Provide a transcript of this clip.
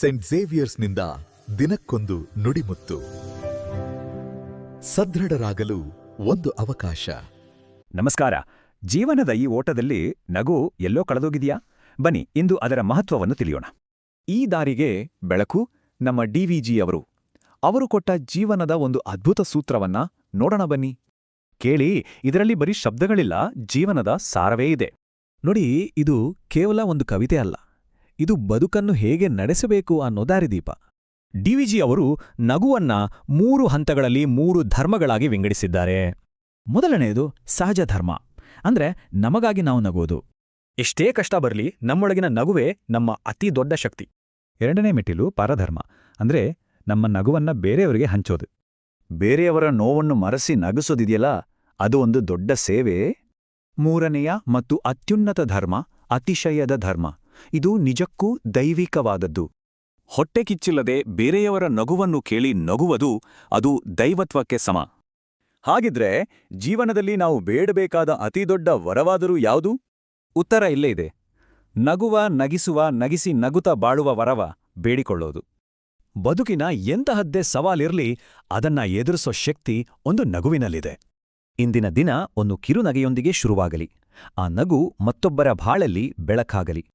Scent ಝೇವಿಯರ್ಸ್ನಿಂದ ದಿನಕ್ಕೊಂದು ನುಡಿಮುತ್ತು. ಸದೃಢರಾಗಲು ಒಂದು ಅವಕಾಶ. ನಮಸ್ಕಾರ. ಜೀವನದ ಈ ಓಟದಲ್ಲಿ ನಗು ಎಲ್ಲೋ ಕಳೆದೋಗಿದೆಯಾ? ಬನ್ನಿ, ಇಂದು ಅದರ ಮಹತ್ವವನ್ನು ತಿಳಿಯೋಣ. ಈ ದಾರಿಗೆ ಬೆಳಕು ನಮ್ಮ ಡಿವಿಜಿ ಅವರು. ಅವರು ಕೊಟ್ಟ ಜೀವನದ ಒಂದು ಅದ್ಭುತ ಸೂತ್ರವನ್ನ ನೋಡೋಣ ಬನ್ನಿ. ಕೇಳಿ, ಇದರಲ್ಲಿ ಬರೀ ಶಬ್ದಗಳಿಲ್ಲ, ಜೀವನದ ಸಾರವೇ ಇದೆ. ನೋಡಿ, ಇದು ಕೇವಲ ಒಂದು ಕವಿತೆ ಅಲ್ಲ. ಇದು ಬದುಕನ್ನು ಹೇಗೆ ನಡೆಸಬೇಕು ಅನ್ನೋ ದಾರಿದೀಪ. ಡಿವಿಜಿ ಅವರು ನಗುವನ್ನ ಮೂರು ಹಂತಗಳಲ್ಲಿ ಮೂರು ಧರ್ಮಗಳಾಗಿ ವಿಂಗಡಿಸಿದ್ದಾರೆ. ಮೊದಲನೆಯದು ಸಹಜ ಧರ್ಮ. ಅಂದ್ರೆ ನಮಗಾಗಿ ನಾವು ನಗೋದು ಎಷ್ಟೇ ಕಷ್ಟ ಬರಲಿ ನಮ್ಮೊಳಗಿನ ನಗುವೇ ನಮ್ಮ ಅತಿ ದೊಡ್ಡ ಶಕ್ತಿ. ಎರಡನೇ ಮೆಟ್ಟಿಲು ಪರಧರ್ಮ. ಅಂದ್ರೆ ನಮ್ಮ ನಗುವನ್ನ ಬೇರೆಯವರಿಗೆ ಹಂಚೋದು. ಬೇರೆಯವರ ನೋವನ್ನು ಮರೆಸಿ ನಗಿಸೋದಿದೆಯಲ್ಲ, ಅದು ಒಂದು ದೊಡ್ಡ ಸೇವೆ? ಮೂರನೆಯ ಮತ್ತು ಅತ್ಯುನ್ನತ ಧರ್ಮ, ಅತಿಶಯದ ಧರ್ಮ. ಇದು ನಿಜಕ್ಕೂ ದೈವಿಕವಾದದ್ದು. ಹೊಟ್ಟೆ ಕಿಚ್ಚಿಲ್ಲದೆ ಬೇರೆಯವರ ನಗುವನ್ನು ಕೇಳಿ ನಗುವುದು ಅದು ದೈವತ್ವಕ್ಕೆ ಸಮ. ಹಾಗಿದ್ರೆ ಜೀವನದಲ್ಲಿ ನಾವು ಬೇಡಬೇಕಾದ ಅತಿದೊಡ್ಡ ವರವಾದರೂ ಯಾವುದು? ಉತ್ತರ ಇಲ್ಲೇ ಇದೆ. ನಗುವ, ನಗಿಸುವ, ನಗಿಸಿ ನಗುತ ಬಾಳುವ ವರವ ಬೇಡಿಕೊಳ್ಳೋದು. ಬದುಕಿನ ಎಂತಹದ್ದೇ ಸವಾಲಿರ್ಲಿ ಅದನ್ನ ಎದುರಿಸೋ ಶಕ್ತಿ ಒಂದು ನಗುವಿನಲ್ಲಿದೆ. ಇಂದಿನ ದಿನ ಒಂದು ಕಿರುನಗೆಯೊಂದಿಗೆ ಶುರುವಾಗಲಿ. ಆ ನಗು ಮತ್ತೊಬ್ಬರ ಬಾಳಲ್ಲಿ ಬೆಳಕಾಗಲಿ.